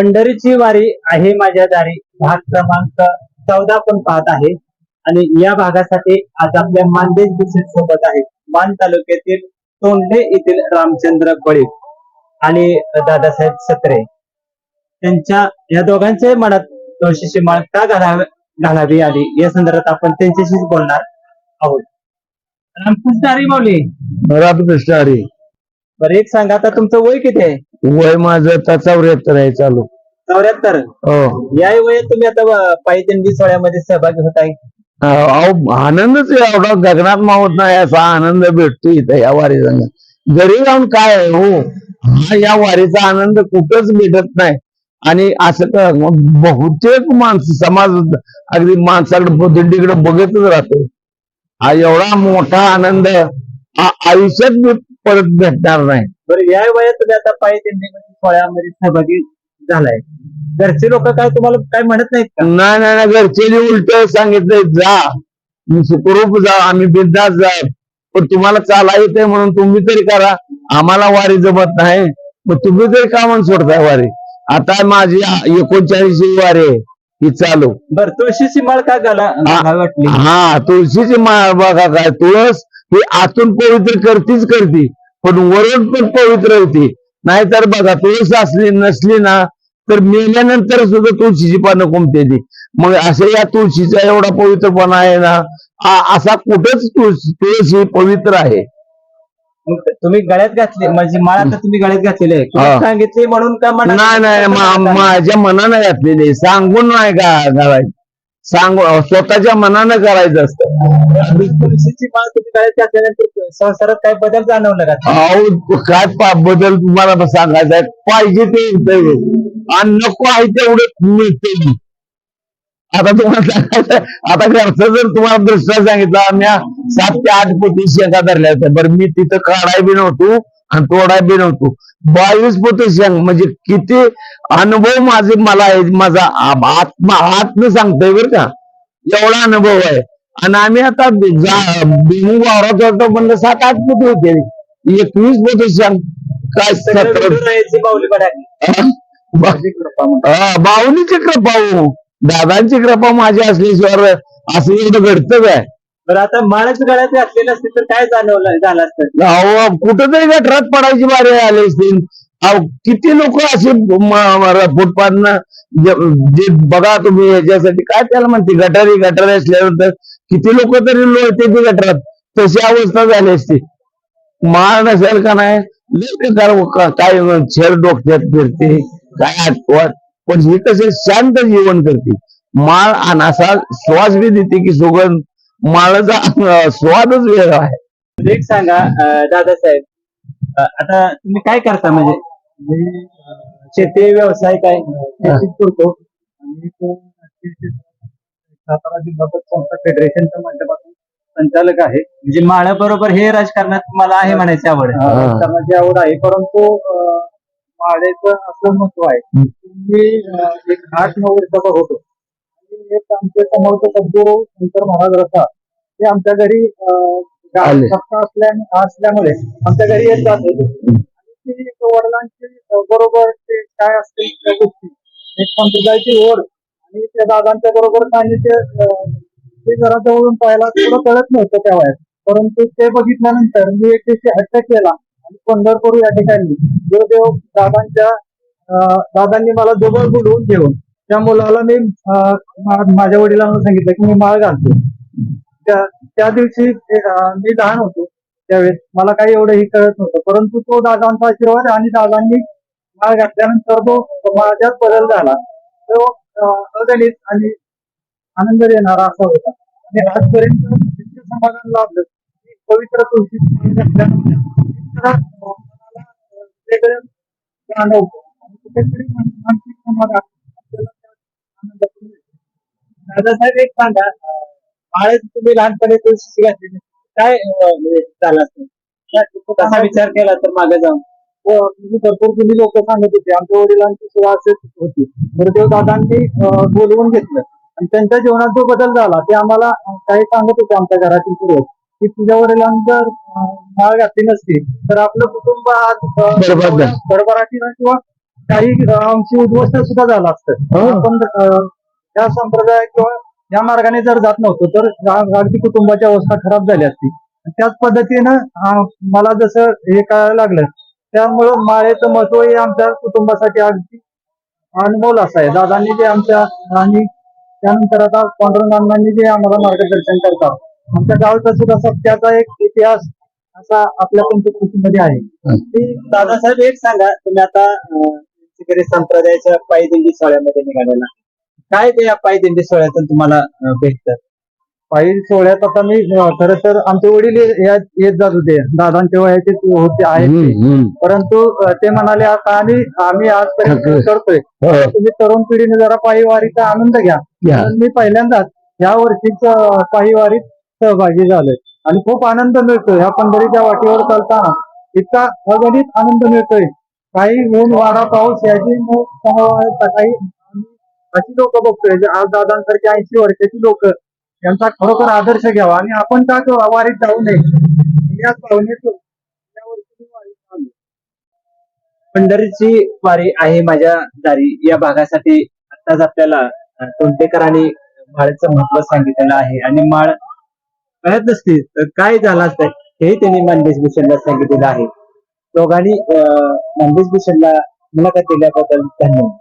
पंढरीची वारी आहे माझ्या दारी. भाग क्रमांक चौदा पण पाहत आहे. आणि या भागासाठी आज आपल्या मानदेश बिसेट सोबत आहे. मान तालुक्यातील तोंडे येथील रामचंद्र बळी आणि दादासाहेब सत्रे. त्यांच्या या दोघांच्या मनात तुळशीची माळ का घालावी घालावी आली? या संदर्भात आपण त्यांच्याशीच बोलणार आहोत. रामकृष्ण हरी माऊली. रामकृष्ण हरी बरं एक सांगा आता तुमचं वय किती आहे? वय माझं आता चौऱ्याहत्तर आहे चालू. चौऱ्याहत्तर? हो. या वयात तुम्ही आता पायी दिंडी सोहळ्यामध्ये सहभागी होत आहे? अहो आनंदच एवढा. गगनात मावत नाही असा आनंद भेटतो इथं या वारी घरी जाऊन काय आहे, हो? हा या वारीचा आनंद कुठंच भेटत नाही. आणि असं बहुतेक माणसं समाज अगदी माणसाकडे दिंडीकडे बघतच राहतो. हा एवढा मोठा आनंद आयुष्यात परत भेटणार नाही. बरं या वयात तुम्ही आता पायी दिंडीमध्ये सोहळ्यामध्ये सहभागी झालाय. घरचे लोक काय तुम्हाला काय म्हणत नाहीत का? नाही नाही नाही घरचे उलट सांगितलंय जा सुखरूप जा आम्ही बिंदास जा पण तुम्हाला चाला येते म्हणून तुम्ही तरी करा. आम्हाला वारी जमत नाही मग तुम्ही तरी का म्हणून सोडताय वारी. आता माझी एकोणचाळीसची वारी आहे ही चालू. बरं तुळशीची माळ का घाला घालावी वाटली? हा तुळशीची माळ बघा काय तुळस ही आतून पवित्र करतीच करती. पण वरून पण पवित्र होती नाहीतर बघा तुळस असली नसली ना तर मेल्यानंतर सुद्धा तुळशीची पानं कोंबते ती. मग असं या तुळशीचा एवढा पवित्रपणा आहे ना आ- असा कुठंच तुळस ही पवित्र आहे. तुम्ही गळ्यात घातली म्हणजे माळ आता तुम्ही गळ्यात घातलेली सांगितले म्हणून का मनात- नाही माझ्या मनानं घातलेली. सांगून नाही का घालायचं सांगू स्वतःच्या मनानं करायचं असतं. काय बदल जाणवलं का? अहो काय पा- बदल तुम्हाला सांगायचा आहे. पाहिजे ते येतंय. आणि नको आहे तेवढं मिळते आता तुम्हाला सांगायचं आता घरचं जर तुम्हाला दृष्टा सांगितलं आम्ही सात ते आठ पोती शेंगा धरल्या होत्या. बरं मी तिथं काढाय बी नव्हतो आणि तोडाय बी नव्हतो. बावीस पोती शेंग म्हणजे किती अनुभव माझे मला आहे. माझा आत्मा आत्म सांगतोय बरं का. एवढा अनुभव आहे. आणि आम्ही आता भुईमुग वावरात होतो म्हणलं सात आठ पोती होते. एकवीस पोती शेंग काय बाहुलीची कृपा हो. दादांची कृपा माझी असल्याशिवाय असं एवढं घडतं काय बरं आता माळच गळ्यात घातलेलं असते तर काय जाणवलं झालं असतं? अहो कुठंतरी गटरात पडायची बारे आली असतील अहो किती लोक असे फुटपाथनं जे बघा तुम्ही याच्यासाठी काय त्याला म्हणते? गटारी गटारी असल्यानंतर किती लोक तरी लोळते ते गटरात. तशी अवस्था झाली असती. माळ नसेल का नाही? काय शेर डोक्यात फिरते काय आठवत पण ही कसे शांत जीवन करते. माळ अनासा असा श्वास बी देते की सुगंध. माळाचा स्वादच वेगळा आहे. एक सांगा अं, दादासाहेब अं, आता तुम्ही काय करता? म्हणजे मी, अं, शेती व्यवसाय काय शेतीच करतो. आणि तो सातारा जिल्हा संस्था फेडरेशनच्या माध्यमातून संचालक आहे. म्हणजे माळा बरोबर हे राजकारणात मला आहे म्हणायची आवड आहे. हा. राजकारणाची आवड आहे परंतु अं, असं महत्त्व आहे मी अं, एक आठ नऊ वर्षाचा होतो. एक आमचे समोरचे सद्गुरू शंकर महाराज रसा ते आमच्या घरी अं, गा- आले. सत्ता असल्या असल्यामुळे आमच्या घरी येत जात होते आणि ती एक वडिलांची बरोबर ते काय असतील त्या गोष्टी. एक संप्रदायाची ओढ आणि त्या दादांच्या बरोबर अं, ते जरा जवळून पाहायला थोडं कळत नव्हतं त्या वयात. परंतु ते बघितल्यानंतर मी एक दिवशी हट्ट केला आणि पंढरपूर या ठिकाणी गुरुदेव दादांच्या अं, दादांनी मला जवळ बोलवून घेऊन त्या मुलाला मी माझ्या वडिलांना सांगितलं की मी माळ घालतो. त्या त्या दिवशी मी लहान होतो. त्यावेळेस मला काही एवढं ही कळत नव्हतं. परंतु तो दादांचा आशीर्वाद आणि दादांनी माळ घातल्यानंतर तो माझ्यात बदल झाला. तो अगणित आणि आनंद देणारा असा होता. आणि आजपर्यंत समाधान लाभलं. की पवित्र तुळशी वेगळं जाणवतो आणि कुठेतरी मानसिक समाधान आपल्याला त्या आनंदातून मिळतं. दादासाहेब एक सांगा माळेत तुम्ही लहानपणी तुळशीची घातली काय म्हणजे झालं कसा विचार केला तर मागे जाऊन? हो भरपूर तुम्ही लोक सांगत होते. आमच्या वडिलांची सुद्धा असेच होती. गुरुदेव दादांनी बोलवून घेतलं. आणि त्यांच्या जीवनात जो बदल झाला ते आम्हाला काही सांगत होते आमच्या घरातील पूर्वज की तुझ्या अं, माळ घातली नसती तर आपलं कुटुंब आज. भरभराटीनं किंवा काही अं, आमची उद्ध्वस्त सुद्धा झालं असतं. हो. आपण त्या संप्रदाय किंवा या मार्गाने जर जात नव्हतो तर अगदी कुटुंबाची अवस्था खराब झाली असती. त्याच पद्धतीनं मला जसं हे कळायला लागलं त्यामुळं माळेचं महत्त्व हे आमच्या कुटुंबासाठी अगदी अनमोल असं आहे दादांनी जे आमच्या आणि त्यानंतर आता पांडुरंग अण्णांनी जे आम्हाला मार्गदर्शन करतात. आमच्या गावचा सुद्धा सत्याचा एक इतिहास असा आपल्या पंचकृषीमध्ये आहे. दादासाहेब एक सांगा तुम्ही आता संप्रदायाच्या पायदिंडी सोहळ्यामध्ये निघालेला. काय ते या पायदिंडी सोहळ्यातून तुम्हाला भेटतं पायी सोहळ्यात आता मी खर तर आमचे वडील ये- येत जात होते दादांचे वयाचे होते आहेत हम्म, ते. हम्म. परंतु अ, ते म्हणाले आता आम्ही आम्ही आजपर्यंत ठरतोय. करतोय हो, तुम्ही तरुण पिढीने जरा पायी वारीचा आनंद घ्या. म्हणून मी पहिल्यांदाच या वर्षीच अ, पायी वारीत सहभागी झालोय आणि खूप आनंद मिळतोय या पंढरीच्या वाटेवर चालताना इतका अगणित आनंद मिळतोय काही ऊन वारा पाऊस याची न काही अशी लोक बघतोय. आज दादांसारखी ऐंशी वर्षाची लोक यांचा खरोखर आदर्श घ्यावा आणि आपण का वारीत जाऊ नये? याच भावनेतून पंढरीची वारी आहे माझ्या दारी. या भागासाठी आताच आपल्याला तोंडेकरांनी माळचं महत्त्व सांगितलेलं आहे. आणि माळ कळत नसती तर काय झालं असतं हेही त्यांनी मानदेश भूषणला सांगितलेलं आहे. दोघांनी अं, भूषणला मुलाखत दिल्याबद्दल धन्यवाद.